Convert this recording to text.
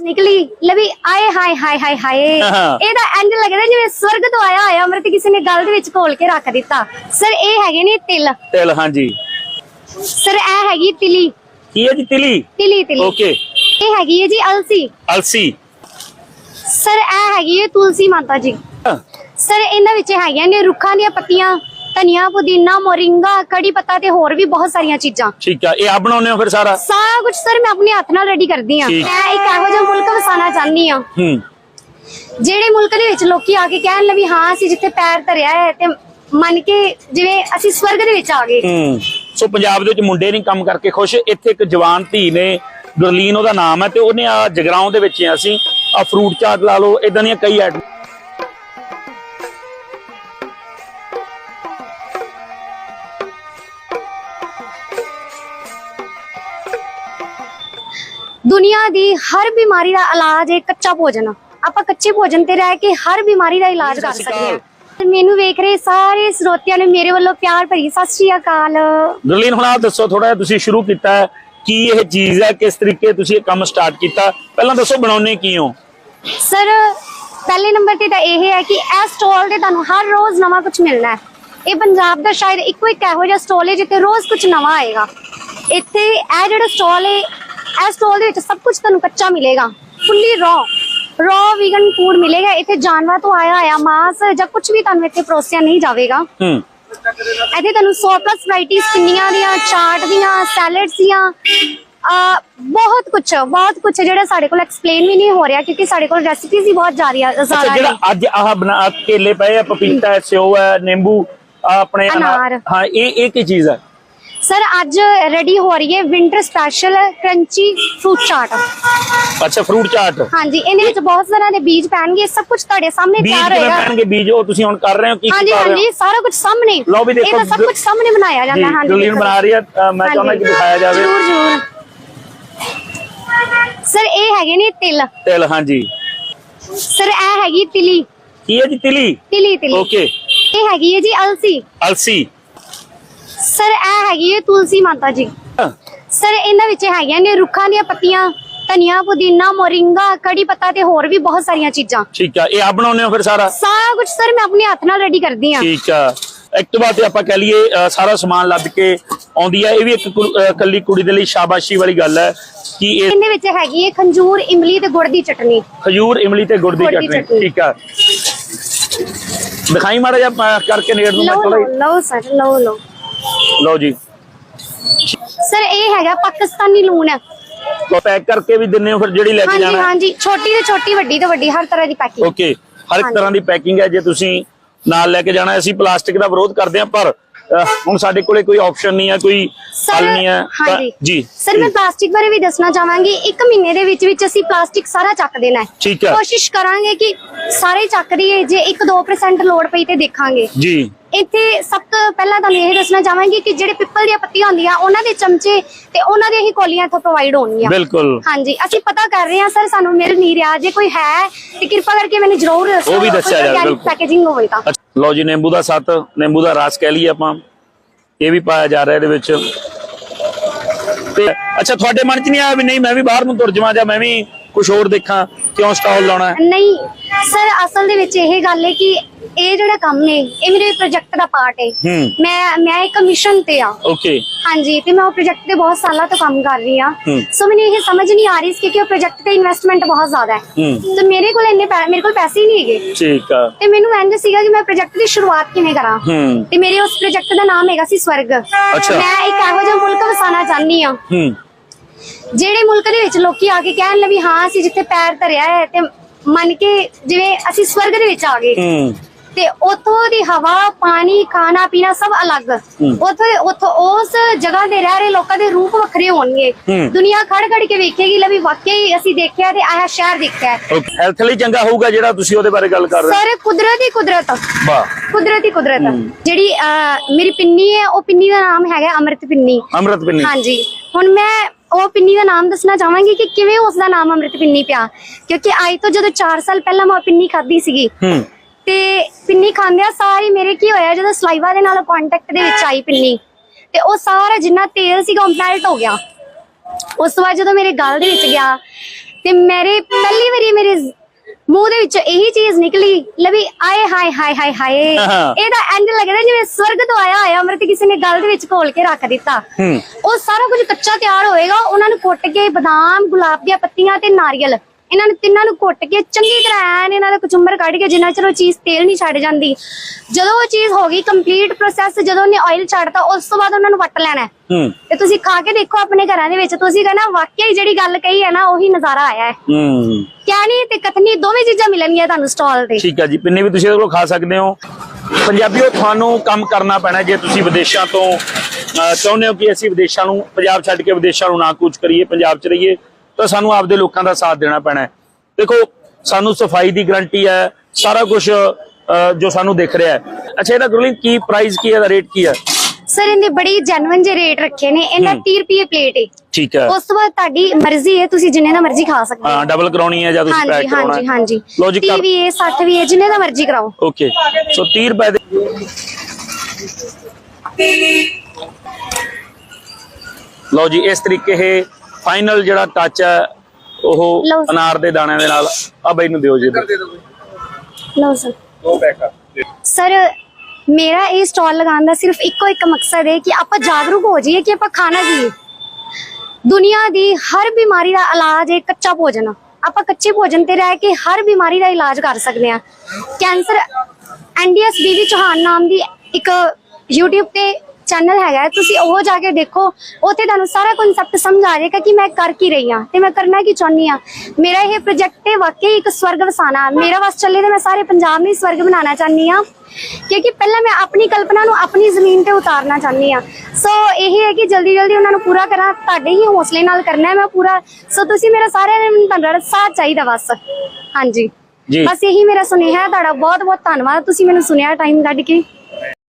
ਆਵਾਜ਼ ਨਿਕਲੀ। ਲਵੀ ਆਏ ਹਾਏ ਹਾਏ ਹਾਏ ਹਾਏ। ਹਾਂ। ਇਹਦਾ ਇੰਜ ਲੱਗਦਾ ਜਿਵੇਂ ਸਵਰਗ ਤੋਂ ਆਇਆ ਹੋਇਆ ਅੰਮ੍ਰਿਤ ਕਿਸੇ ਨੇ ਗਲ ਦੇ ਵਿੱਚ ਘੋਲ ਕੇ ਰੱਖ ਦਿੱਤਾ। ਸਰ ਇਹ ਹੈਗੇ ਨੇ ਤਿਲ। ਤਿਲ ਹਾਂਜੀ। ਸਰ ਇਹ ਹੈਗੀ ਤਿਲੀ। ਕੀ ਹੈ ਜੀ ਤਿਲੀ? ਤਿਲੀ ਤਿਲੀ। ਓਕੇ ਇਹ ਹੈਗੀ ਹੈ ਜੀ ਅਲਸੀ। ਅਲਸੀ। ਸਰ ਇਹ ਹੈਗੀ ਹੈ ਤੁਲਸੀ ਮਾਤਾ ਜੀ। ਸਰ ਇਹਨਾਂ ਵਿੱਚ ਹੈਗੀਆਂ ਨੇ ਰੁੱਖਾਂ ਦੀਆਂ ਪੱਤੀਆਂ। ਧਨੀਆ ਪੁਦੀਨਾ ਮੋਰਿੰਗਾ ਕੜੀ ਪੱਤਾ ਤੇ ਹੋਰ ਵੀ ਬਹੁਤ ਸਾਰੀਆਂ ਚੀਜ਼ਾਂ। ਠੀਕ ਆ ਇਹ ਆ ਬਣਾਉਂਦੇ ਹੋ ਫਿਰ ਸਾਰਾ? ਸਾਰਾ ਕੁਝ ਸਰ ਮੈਂ ਆਪਣੇ ਹੱਥ ਨਾਲ ਰੈਡੀ ਕਰਦੀ ਆ ਠੀਕ। ਮੈਂ ਇੱਕ ਇਹੋ ਜਿਹਾ ਮੁਲਕ ਵਸਾਣਾ ਚਾਹੁੰਦੀ ਆ ਹੂੰ। ਜਿਹੜੇ ਮੁਲਕ ਦੇ ਵਿੱਚ ਲੋਕੀ ਆ ਕੇ ਕਹਿਣ ਲੱਗੀ ਹਾਂ ਅਸੀਂ ਜਿੱਥੇ ਪੈਰ ਧਰਿਆ ਹੈ ਤੇ ਮੰਨ ਕੇ ਜਿਵੇਂ ਅਸੀਂ ਸਵਰਗ ਦੇ ਵਿੱਚ ਆ ਗਏ। ਹੂੰ। ਸੋ ਪੰਜਾਬ ਦੇ ਵਿੱਚ ਮੁੰਡੇ ਨਹੀਂ ਕੰਮ ਕਰਕੇ ਖੁਸ਼। ਇੱਥੇ ਇੱਕ ਜਵਾਨ ਧੀ ਨੇ ਗੁਰਲੀਨ ਉਹਦਾ ਨਾਮ ਹੈ ਤੇ ਉਹਨੇ ਆ ਜਗਰਾਉਂ ਦੇ ਵਿੱਚ ਹੀ ਅਸੀਂ। ਆ ਫਰੂਟ ਚਾਟ ਲਾ ਲਓ ਇਦਾਂ ਦੀਆਂ ਕਈ ਆਈਟਮ ਦੁਨੀਆ ਦੀ ਹਰ ਬਿਮਾਰੀ ਦਾ ਇਲਾਜ ਹੈ ਕੱਚਾ ਭੋਜਨ। ਆਪਾਂ ਕੱਚੇ ਭੋਜਨ ਤੇ ਰਹਿ ਕੇ ਹਰ ਬਿਮਾਰੀ ਦਾ ਇਲਾਜ ਕਰ ਸਕਦੇ ਹਾਂ। ਮੈਨੂੰ ਵੇਖ ਰਹੇ ਸਾਰੇ ਸਰੋਤਿਆਂ ਨੇ ਮੇਰੇ ਵੱਲੋਂ ਪਿਆਰ ਭਰੀ ਸਤਿ ਸ਼੍ਰੀ ਅਕਾਲ। ਗੁਰਲੀਨ ਹੁਣ ਆ ਦੱਸੋ ਥੋੜਾ ਤੁਸੀਂ ਸ਼ੁਰੂ ਕੀਤਾ ਹੈ ਕੀ ਇਹ ਚੀਜ਼ ਹੈ ਕਿਸ ਤਰੀਕੇ ਤੁਸੀਂ ਇਹ ਕੰਮ ਸਟਾਰਟ ਕੀਤਾ? ਪਹਿਲਾਂ ਦੱਸੋ ਬਣਾਉਣੇ ਕੀ ਹੋ? ਸਰ ਪਹਿਲੇ ਨੰਬਰ ਤੇ ਤਾਂ ਇਹ ਹੈ ਕਿ ਇਹ ਸਟਾਲ ਤੇ ਤੁਹਾਨੂੰ ਹਰ ਰੋਜ਼ ਨਵਾਂ ਕੁਝ ਮਿਲਣਾ ਹੈ। ਇਹ ਪੰਜਾਬ ਦਾ ਸ਼ਾਇਦ ਇੱਕੋ ਇੱਕ ਇਹੋ ਜਿਹਾ ਸਟਾਲ ਹੈ ਜਿੱਥੇ ਰੋਜ਼ ਕੁਝ ਨਵਾਂ ਆਏਗਾ। ਇੱਥੇ ਇਹ ਜਿਹੜਾ ਸਟਾਲ ਹੈ ਇਹ ਸਟਾਲ ਦੇ ਵਿੱਚ ਸਭ ਕੁਝ ਤੁਹਾਨੂੰ ਕੱਚਾ ਮਿਲੇਗਾ। Fully raw raw vegan food ਮਿਲੇਗਾ। ਇੱਥੇ ਜਾਨਵਰ ਤੋਂ ਆਇਆ ਹੋਇਆ ਮਾਂਸ ਜਾਂ ਕੁਝ ਵੀ ਤੁਹਾਨੂੰ ਇੱਥੇ ਪਰੋਸਿਆ ਨਹੀਂ ਜਾਵੇਗਾ। ਹੂੰ। ਇੱਥੇ ਤੁਹਾਨੂੰ 100 ਪਲੱਸ ਵੈਰਾਈਟੀਜ਼ ਪਿੰਨੀਆਂ ਦੀਆਂ ਚਾਟ ਦੀਆਂ ਸੈਲਡਸ ਦੀਆਂ ਆ ਬਹੁਤ ਕੁਝ ਬਹੁਤ ਕੁਝ ਜਿਹੜਾ ਸਾਡੇ ਕੋਲ ਐਕਸਪਲੇਨ ਵੀ ਨਹੀਂ ਹੋ ਰਿਹਾ ਕਿਉਂਕਿ ਸਾਡੇ ਕੋਲ ਰੈਸਿਪੀਜ਼ ਹੀ ਬਹੁਤ ਜਾ ਰਹੀਆਂ ਅੱਛਾ ਜ਼ਿਆਦਾ ਜਿਹੜਾ ਨੇ। ਅੱਜ ਆਹ ਬਣਾ ਆਹ ਕੇਲੇ ਪਏ ਆ ਪਪੀਤਾ ਹੈ ਸਿਓ ਹੈ ਨਿੰਬੂ ਆਪਣੇ ਅਨਾਰ। ਹਾਂ ਇਹ ਇਹ ਕੀ ਚੀਜ਼ ਹੈ ਸਰ ਅੱਜ ਰੈਡੀ ਹੋ ਰਹੀ ਹੈ winter special crunchy fruit chaat ਅੱਛਾ ਫਰੂਟ ਚਾਟ ਹਾਂਜੀ ਇਹਦੇ ਵਿੱਚ ਬਹੁਤ ਤਰ੍ਹਾਂ ਦੇ ਬੀਜ ਪੈਣਗੇ ਸਭ ਕੁਝ ਤੁਹਾਡੇ ਸਾਹਮਣੇ ਬੀਜ ਤਿਆਰ ਹੋਏਗਾ। ਪੈਣਗੇ ਬੀਜ? ਉਹ ਤੁਸੀਂ ਹੁਣ ਕਰ ਰਹੇ ਹੋ ਕੀ ਹਾਂਜੀ ਹਾਂਜੀ ਸਾਰਾ ਕੁਝ ਸਾਹਮਣੇ। ਲਓ ਵੀ ਇਹ ਦੇਖੋ, ਤਾਂ ਸਭ ਕੁਝ ਸਾਹਮਣੇ ਬਣਾਇਆ ਜਾਂਦਾ ਹੈ, ਹਾਂਜੀ ਦੇਖੋ। ਬਣਾ ਰਹੀ ਹੈ ਮੈਂ ਚਾਹੁੰਦਾ ਕਿ ਦਿਖਾਇਆ ਜਾਵੇ। ਜ਼ਰੂਰ ਜ਼ਰੂਰ। ਸਰ ਇਹ ਹੈਗੇ ਨੇ ਤਿਲ। ਤਿਲ ਹਾਂਜੀ। ਸਰ ਇਹ ਹੈਗੀ ਤਿਲੀ। ਕੀ ਹੈ ਜੀ ਤਿਲੀ? ਤਿਲੀ ਤਿਲੀ। ਓਕੇ। ਇਹ ਹੈਗੀ ਹੈ ਜੀ ਅਲਸੀ। ਅਲਸੀ। ਸਰ ਇਹ ਹੈਗੀ ਹੈ ਤੁਲਸੀ ਮਾਤਾ ਜੀ। ਸਰ ਇਹਨਾਂ ਵਿੱਚ ਹੈਗੀਆਂ ਨੇ ਰੁੱਖਾਂ ਦੀਆਂ ਪੱਤੀਆਂ ਧਨੀਆ ਪੁਦੀਨਾ ਮੋਰਿੰਗਾ ਕੜੀ ਪੱਤਾ ਤੇ ਹੋਰ ਵੀ ਬਹੁਤ ਸਾਰੀਆਂ ਚੀਜ਼ਾਂ। ਠੀਕ ਆ ਇਹ ਆ ਬਣਾਉਂਦੇ ਹੋ ਫਿਰ ਸਾਰਾ? ਸਾਰਾ ਕੁਝ ਸਰ ਮੈਂ ਆਪਣੇ ਹੱਥ ਨਾਲ ਰੈਡੀ ਕਰਦੀ ਆ ਠੀਕ ਆ। ਐਕਟਿਵਾ ਤੇ ਆਪਾਂ ਕਹ ਲਈਏ ਸਾਰਾ ਸਮਾਨ ਲੱਦ ਕੇ ਆਉਂਦੀ ਹੈ ਇਹ ਵੀ ਇੱਕ ਕੱਲੀ ਕੁੜੀ ਦੇ ਲਈ ਸ਼ਾਬਾਸ਼ੀ ਵਾਲੀ ਗੱਲ ਹੈ ਕਿ ਇਹ ਇਹਦੇ ਵਿੱਚ ਹੈਗੀ ਹੈ ਖੰਜੂਰ ਇਮਲੀ ਤੇ ਗੁੜ ਦੀ ਚਟਨੀ। ਖਜੂਰ ਇਮਲੀ ਤੇ ਗੁੜ ਦੀ ਚਟਨੀ। ਠੀਕ ਆ। ਦਿਖਾਈ ਮਾੜਾ ਜਿਹਾ ਕਰਕੇ ਨੇੜ ਨੂੰ ਮੈਂ ਥੋੜਾ ਲਓ ਸਰ ਲਓ ਲਓ। ਲਓ ਜੀ। ਸਰ ਇਹ ਹੈਗਾ ਪਾਕਿਸਤਾਨੀ ਲੂਣ ਪੈਕ ਕਰਕੇ ਵੀ ਦਿੰਨੇ ਹੋ ਫਿਰ ਜਿਹੜੀ ਲੈ ਕੇ ਹਾਂਜੀ ਜਾਣਾ। ਹਾਂਜੀ। ਛੋਟੀ ਤੇ ਛੋਟੀ ਵੱਡੀ ਤੋਂ ਵੱਡੀ ਹਰ ਤਰ੍ਹਾਂ ਦੀ ਪੈਕਿੰਗ ਓਕੇ ਹਰ ਇੱਕ ਹਾਂਜੀ। ਤਰ੍ਹਾਂ ਦੀ ਪੈਕਿੰਗ ਹੈ। ਜੇ ਤੁਸੀਂ ਨਾਲ ਲੈ ਕੇ ਜਾਣਾ ਹੈ। ਅਸੀਂ ਪਲਾਸਟਿਕ ਦਾ ਵਿਰੋਧ ਕਰਦੇ ਹਾਂ ਪਰ ਅਹ, ਹੁਣ ਸਾਡੇ ਕੋਲੇ ਕੋਈ ਆਪਸ਼ਨ ਨਹੀਂ ਹੈ ਕੋਈ ਹੱਲ ਨਹੀਂ ਹੈ। ਤਾਂ- ਹਾਂਜੀ। ਜੀ। ਸਰ ਮੈਂ ਪਲਾਸਟਿਕ ਬਾਰੇ ਵੀ ਦੱਸਣਾ ਚਾਹਾਂਗੀ। ਇੱਕ ਮਹੀਨੇ ਦੇ ਵਿੱਚ ਵਿੱਚ ਅਸੀਂ ਪਲਾਸਟਿਕ ਸਾਰਾ ਚੱਕ ਦੇਣਾ ਹੈ। ਠੀਕ ਹੈ। ਕੋਸ਼ਿਸ਼ ਕਰਾਂਗੇ ਕਿ ਸਾਰੇ ਚੱਕ ਦਈਏ ਜੇ 1-2% ਲੋੜ ਪਈ ਤੇ ਦੇਖਾਂਗੇ। ਜੀ। ਇੱਥੇ ਸਭ ਤੋਂ ਪਹਿਲਾਂ ਤੁਹਾਨੂੰ ਇਹ ਦੱਸਣਾ ਚਾਹਾਂਗੀ ਕਿ ਜਿਹੜੇ ਪਿੱਪਲ ਦੀਆਂ ਪੱਤੀਆਂ ਹੁੰਦੀਆਂ ਉਹਨਾਂ ਦੇ ਚਮਚੇ ਤੇ ਉਹਨਾਂ ਦੀਆਂ ਹੀ ਕੋਲੀਆਂ ਇੱਥੋਂ ਪ੍ਰੋਵਾਈਡ ਹੋਣਗੀਆਂ। ਬਿਲਕੁਲ। ਹਾਂਜੀ ਅਸੀਂ ਪਤਾ ਕਰ ਰਹੇ ਹਾਂ ਸਰ ਸਾਨੂੰ ਮਿਲ ਨਹੀਂ ਰਿਹਾ ਜੇ ਕੋਈ ਹੈ ਤੇ ਕਿਰਪਾ ਕਰਕੇ ਮੈਨੂੰ ਜ਼ਰੂਰ ਦੱਸੋ। ਉਹ ਵੀ ਦੱਸਿਆ ਜਾਵੇ, ਬਿਲਕੁਲ। ਪੈਕੇਜਿੰਗ ਹੋਵੇ ਤਾਂ। ਲਓ ਜੀ ਨਿੰਬੂ ਦਾ ਸੱਤ ਨਿੰਬੂ ਦਾ ਰਸ ਕਹਿ ਲਈਏ ਆਪਾਂ। ਇਹ ਵੀ ਪਾਇਆ ਜਾ ਰਿਹਾ ਇਹਦੇ ਵਿੱਚ। ਤੇ ਅੱਛਾ ਤੁਹਾਡੇ ਮਨ 'ਚ ਨਹੀਂ ਆਇਆ ਵੀ ਨਹੀਂ ਮੈਂ ਵੀ ਬਾਹਰ ਨੂੰ ਤੁਰ ਜਾਵਾਂ ਜਾਂ ਮੈਂ ਵੀ ਕੁਝ ਹੋਰ ਦੇਖਾਂ ਕਿਉਂ ਸਟਾਲ ਲਾਉਣਾ? ਨਹੀਂ ਸਰ ਅਸਲ ਦੇ ਵਿੱਚ ਇਹ ਗੱਲ ਹੈ ਕਿ ਇਹ ਜਿਹੜਾ ਕੰਮ ਨੇ ਇਹ ਮੇਰੇ ਪ੍ਰੋਜੈਕਟ ਦਾ ਪਾਰਟ ਹੈ ਹੂੰ। ਮੈਂ ਮੈਂ ਇੱਕ ਮਿਸ਼ਨ ਤੇ ਆ। ਓਕੇ ਹਾਂਜੀ ਤੇ ਮੈਂ ਉਹ ਪ੍ਰੋਜੈਕਟ ਤੇ ਬਹੁਤ ਸਾਲਾਂ ਤੋਂ ਕੰਮ ਕਰ ਰਹੀ ਹੂੰ। ਸੋ ਮੈਨੂੰ ਇਹ ਸਮਝ ਨਹੀਂ ਆ ਰਹੀ ਸੀ ਕਿ ਉਹ ਪ੍ਰੋਜੈਕਟ ਤੇ ਇਨਵੈਸਟਮੈਂਟ ਬਹੁਤ ਜ਼ਿਆਦਾ ਹੈ। ਹੂੰ। ਤੇ ਮੇਰੇ ਕੋਲ ਇੰਨੇ ਪੈ- ਮੇਰੇ ਕੋਲ ਪੈਸੇ ਹੀ ਨਹੀਂ ਹੈਗੇ। ਠੀਕ ਆ। ਤੇ ਮੈਨੂੰ ਇੰਜ ਸੀਗਾ ਕਿ ਮੈਂ ਪ੍ਰੋਜੈਕਟ ਦੀ ਸ਼ੁਰੂਆਤ ਕਿਵੇਂ ਕਰਾਂ। ਹੂੰ। ਤੇ ਮੇਰੇ ਉਸ ਪ੍ਰੋਜੈਕਟ ਦਾ ਨਾਮ ਹੈਗਾ ਸੀ ਸਵਰਗ। ਅੱਛਾ। ਮੈਂ ਇੱਕ ਇਹੋ ਜਿਹਾ ਮੁਲਕ ਵਸਾਣਾ ਚਾਹੁੰਦੀ ਹੂੰ। ਜਿਹੜੇ ਮੁਲਕ ਦੇ ਵਿੱਚ ਲੋਕੀ ਆ ਕੇ ਕਹਿਣ ਲੱਗੀ ਹਾਂ ਅਸੀਂ ਜਿੱਥੇ ਪੈਰ ਧਰਿਆ ਹੈ ਤੇ ਮੰਨ ਕੇ ਜਿਵੇਂ ਅਸੀਂ ਸਵਰਗ ਦੇ ਵਿੱਚ ਆ ਗਏ। ਹੂੰ। ਤੇ ਉੱਥੋਂ ਦੀ ਹਵਾ ਪਾਣੀ ਖਾਣਾ ਪੀਣਾ ਸਭ ਅਲੱਗ। ਹੂੰ। ਉੱਥੋਂ ਉੱਥੋਂ ਉਸ ਜਗ੍ਹਾ ਦੇ ਰਹਿ ਰਹੇ ਲੋਕਾਂ ਦੇ ਰੂਪ ਵੱਖਰੇ ਹੋਣਗੇ। ਹੂੰ। ਦੁਨੀਆ ਖੜ ਖੜ ਕੇ ਵੇਖੇਗੀ ਲੈ ਵੀ ਵਾਕਈ ਅਸੀਂ ਦੇਖਿਆ ਤੇ ਆਹ ਸ਼ਹਿਰ ਦੇਖਿਆ। ਹੈ। ਹੈਲਥ ਲਈ ਚੰਗਾ ਹੋਊਗਾ ਜਿਹੜਾ ਤੁਸੀਂ ਉਹਦੇ ਬਾਰੇ ਗੱਲ ਕਰ ਰਹੇ ਸਰ ਕੁਦਰਤ ਹੀ ਕੁਦਰਤ। ਹੋ ਵਾਹ। ਕੁਦਰਤੀ ਕੁਦਰਤ। ਜਿਹੜੀ ਮੇਰੀ ਪਿੰਨੀ ਹੈ ਉਹ ਪਿੰਨੀ ਦਾ ਨਾਮ ਹੈਗਾ ਅੰਮ੍ਰਿਤ ਪਿੰਨੀ। ਅੰਮ੍ਰਿਤ ਪਿੰਨੀ। ਹਾਂਜੀ। ਹੁਣ ਮੈਂ ਉਹ ਪਿੰਨੀ ਦਾ ਨਾਮ ਦੱਸਣਾ ਚਾਹਾਂਗੀ ਕਿ ਕਿਵੇਂ ਉਸ ਦਾ ਨਾਮ ਅੰਮ੍ਰਿਤ ਪਿੰਨੀ ਪਿਆ। ਕਿਉਂਕਿ ਅੱਜ ਤੋਂ ਜਦੋਂ 4 ਸਾਲ ਪਹਿਲਾਂ ਮੈਂ ਪਿੰਨੀ ਖਾਧੀ ਸੀਗੀ ਹੂੰ। ਤੇ ਪਿੰਨੀ ਖਾਂਦਿਆਂ ਸਾਰੀ ਮੇਰੇ ਕੀ ਹੋਇਆ ਜਦੋਂ ਸਲਾਈਵਾ ਦੇ ਨਾਲ ਕੰਟੈਕਟ ਦੇ ਵਿੱਚ ਆਈ ਪਿੰਨੀ ਤੇ ਉਹ ਸਾਰਾ ਜਿੰਨਾ ਤੇਲ ਸੀਗਾ ਉਹ ਮੈਲਟ ਹੋ ਗਿਆ। ਉਸ ਤੋਂ ਬਾਅਦ ਜਦੋਂ ਮੇਰੇ ਗਲ ਦੇ ਵਿੱਚ ਗਿਆ ਤੇ ਮੇਰੇ ਪਹਿਲੀ ਵਾਰੀ ਮੇਰੇ ਮੂੰਹ ਦੇ ਵਿੱਚੋਂ ਇਹੀ ਚੀਜ਼ ਨਿਕਲੀ ਲਵੀ ਆਏ ਹਾਏ ਹਾਏ ਹਾਏ ਹਾਏ। ਇਹਦਾ ਐਂਡ ਲੱਗਦਾ ਜਿਵੇਂ ਸਵਰਗ ਤੋਂ ਆਇਆ ਹੋਇਆ ਅੰਮ੍ਰਿਤ ਕਿਸੇ ਨੇ ਗਲ ਦੇ ਵਿੱਚ ਘੋਲ ਕੇ ਰੱਖ ਦਿੱਤਾ। ਉਹ ਸਾਰਾ ਕੁਝ ਕੱਚਾ ਤਿਆਰ ਹੋਏਗਾ ਉਹਨਾਂ ਨੂੰ ਕੁੱਟ ਕੇ ਬਦਾਮ ਗੁਲਾਬ ਦੀਆਂ ਪੱਤੀਆਂ ਤੇ ਨਾਰੀਅਲ। ਇਹਨਾਂ ਨੂੰ ਤਿੰਨਾਂ ਨੂੰ ਕੁੱਟ ਕੇ ਚੰਗੀ ਤਰ੍ਹਾਂ ਐਨ ਇਹਨਾਂ ਦਾ ਕਚੁੰਬਰ ਕੱਢ ਕੇ ਜਿੰਨਾ ਚਿਰ ਉਹ ਚੀਜ਼ ਤੇਲ ਨਹੀਂ ਛੱਡ ਜਾਂਦੀ। ਜਦੋਂ ਉਹ ਚੀਜ਼ ਹੋ ਗਈ ਕੰਪਲੀਟ ਪ੍ਰੋਸੈਸ ਜਦੋਂ ਉਹਨੇ ਆਇਲ ਛੱਡਤਾ ਉਸ ਤੋਂ ਬਾਅਦ ਉਹਨਾਂ ਨੂੰ ਵੱਟ ਲੈਣਾ ਹੈ। ਤੇ ਤੁਸੀਂ ਖਾ ਕੇ ਦੇਖੋ ਆਪਣੇ ਘਰਾਂ ਦੇ ਵਿੱਚ ਤੁਸੀਂ ਕਹਿੰਦਾ ਵਾਕਿਆ ਹੀ ਜਿਹੜੀ ਗੱਲ ਕਹੀ ਹੈ ਨਾ ਉਹੀ ਨਜ਼ਾਰਾ ਆਇਆ ਹੈ। ਹੂੰ। ਕਹਿਣੀ ਤੇ ਕਥਨੀ ਦੋਵੇਂ ਚੀਜ਼ਾਂ ਮਿਲਣਗੀਆਂ ਤੁਹਾਨੂੰ ਸਟਾਲ ਤੇ। ਠੀਕ ਹੈ ਜੀ ਪਿੰਨੀ ਵੀ ਤੁਸੀਂ ਇਹਦੇ ਕੋਲ ਖਾ ਸਕਦੇ ਹੋ। ਪੰਜਾਬੀਓ ਤੁਹਾਨੂੰ ਕੰਮ ਕਰਨਾ ਪੈਣਾ ਜੇ ਤੁਸੀਂ ਵਿਦੇਸ਼ਾਂ ਤੋਂ ਚਾਹੁੰਦੇ ਹੋ ਕਿ ਅਸੀਂ ਵਿਦੇਸ਼ਾਂ ਨੂੰ ਪੰਜਾਬ ਛੱਡ ਕੇ ਵਿਦੇਸ਼ਾਂ ਨੂੰ ਨਾ ਕੂਚ ਕਰੀਏ ਪੰਜਾਬ 'ਚ ਰਹੀਏ। ਤਾਂ ਸਾਨੂੰ ਆਪਦੇ ਲੋਕਾਂ ਦਾ ਸਾਥ ਦੇਣਾ ਪੈਣਾ ਹੈ। ਦੇਖੋ ਸਾਨੂੰ ਸਫ਼ਾਈ ਦੀ ਗਾਰੰਟੀ ਹੈ ਸਾਰਾ ਕੁਝ ਜੋ ਸਾਨੂੰ ਦਿਖ ਰਿਹਾ ਹੈ। ਅੱਛਾ ਇਹਦਾ ਗੁਰਲੀਨ ਕੀ ਪ੍ਰਾਈਸ ਕੀ ਹੈ ਇਹਦਾ ਰੇਟ ਕੀ ਹੈ? ਸਰ ਇਹਦੇ ਬੜੀ ਜੈਨੂਇਨ ਜਿਹੇ ਰੇਟ ਰੱਖੇ ਨੇ। ਇਹਨਾਂ 30 ਰੁਪਏ ਪਲੇਟ ਹੈ ਠੀਕ ਹੈ। ਉਸ ਤੋਂ ਬਾਅਦ ਤੁਹਾਡੀ ਮਰਜ਼ੀ ਹੈ ਤੁਸੀਂ ਜਿੰਨੇ ਦਾ ਮਰਜ਼ੀ ਖਾ ਸਕਦੇ ਹੋ। ਹਾਂ ਡਬਲ ਕਰਾਉਣੀ ਹੈ ਜਾਂ ਤੁਸੀਂ ਹਾਂਜੀ ਪੈਕ ਕਰਾਉਣਾ ਹਾਂਜੀ ਹੈ। ਹਾਂਜੀ। ਲੋ ਜੀ 30 ਵੀ ਹੈ 60 ਵੀ ਹੈ ਜਿੰਨੇ ਦਾ ਮਰਜ਼ੀ ਕਰਾਓ। ਓਕੇ ਸੋ 30 ਰੁਪਏ ਦੇ ਲਓ ਜੀ ਇਸ ਤਰੀਕੇ ਇਹ ਫਾਈਨਲ ਜਿਹੜਾ ਟੱਚ ਹੈ ਉਹ। ਅਨਾਰ ਦੇ ਦਾਣਿਆਂ ਦੇ ਨਾਲ ਆ ਬਈ ਨੂੰ ਦਿਓ ਜੀ। ਲਓ ਸਰ ਦੋ ਪੈਕ ਸਰ ਮੇਰਾ ਇਹ ਸਟਾਲ ਲਗਾਉਣ ਦਾ ਸਿਰਫ ਇੱਕੋ ਇੱਕ ਮਕਸਦ ਹੈ ਕਿ ਆਪਾਂ ਜਾਗਰੂਕ ਹੋ ਜਾਈਏ ਕਿ ਆਪਾਂ ਖਾਣਾ ਕੀ ਹੈ। ਦੁਨੀਆ ਦੀ ਹਰ ਬਿਮਾਰੀ ਦਾ ਇਲਾਜ ਹੈ ਕੱਚਾ ਭੋਜਨ ਆਪਾਂ ਕੱਚੇ ਭੋਜਨ ਤੇ ਰਹਿ ਕੇ ਹਰ ਬਿਮਾਰੀ ਦਾ ਇਲਾਜ ਕਰ ਸਕਦੇ ਹਾਂ। ਕੈਂਸਰ ਐਨਡੀਐਸ ਬੀਵੀ ਚੌਹਾਨ ਨਾਮ ਦੀ ਇੱਕ YouTube ਤੇ ਚੈਨਲ ਹੈਗਾ ਤੁਸੀਂ ਉਹ ਜਾ ਕੇ ਦੇਖੋ। ਉੱਥੇ ਤੁਹਾਨੂੰ ਸਾਰਾ ਕਨਸੈਪਟ ਸਮਝ ਆ ਜਾਏਗਾ ਕਿ ਮੈਂ ਕਰ ਕੀ ਰਹੀ ਹਾਂ ਤੇ ਮੈਂ ਕਰਨਾ ਕੀ ਚਾਹੁੰਦੀ ਹਾਂ। ਮੇਰਾ ਇਹ ਪ੍ਰੋਜੈਕਟ ਹੈ ਵਾਕਈ ਇੱਕ ਸਵਰਗ ਵਸਾਣਾ ਮੇਰਾ ਵਸ ਚੱਲੇ ਤੇ ਮੈਂ ਸਾਰੇ ਪੰਜਾਬ ਨੂੰ ਸਵਰਗ ਬਣਾਉਣਾ ਚਾਹੁੰਦੀ ਹਾਂ। ਕਿਉਂਕਿ ਪਹਿਲਾਂ ਮੈਂ ਆਪਣੀ ਕਲਪਨਾ ਨੂੰ ਆਪਣੀ ਜ਼ਮੀਨ ਤੇ ਉਤਾਰਨਾ ਚਾਹੁੰਦੀ ਹਾਂ। ਸੋ ਇਹ ਹੈ ਕਿ ਜਲਦੀ ਜਲਦੀ ਉਹਨਾਂ ਨੂੰ ਪੂਰਾ ਕਰਾਂ ਤੁਹਾਡੇ ਹੀ ਹੌਸਲੇ ਨਾਲ ਕਰਨਾ ਹੈ ਮੈਂ ਪੂਰਾ। ਸੋ ਤੁਸੀਂ ਮੇਰਾ ਸਾਰਿਆਂ ਨੂੰ ਤੁਹਾਡਾ ਸਾਥ ਚਾਹੀਦਾ ਬਸ। ਹਾਂਜੀ। ਬਸ ਇਹੀ ਮੇਰਾ ਸੁਨੇਹਾ ਹੈ ਤੁਹਾਡਾ ਬਹੁਤ ਬਹੁਤ ਧੰਨਵਾਦ। ਤੁਸੀਂ ਮੈਨੂੰ ਸੁਨਿਆ ਟਾਈਮ ਕੱਢ ਕੇ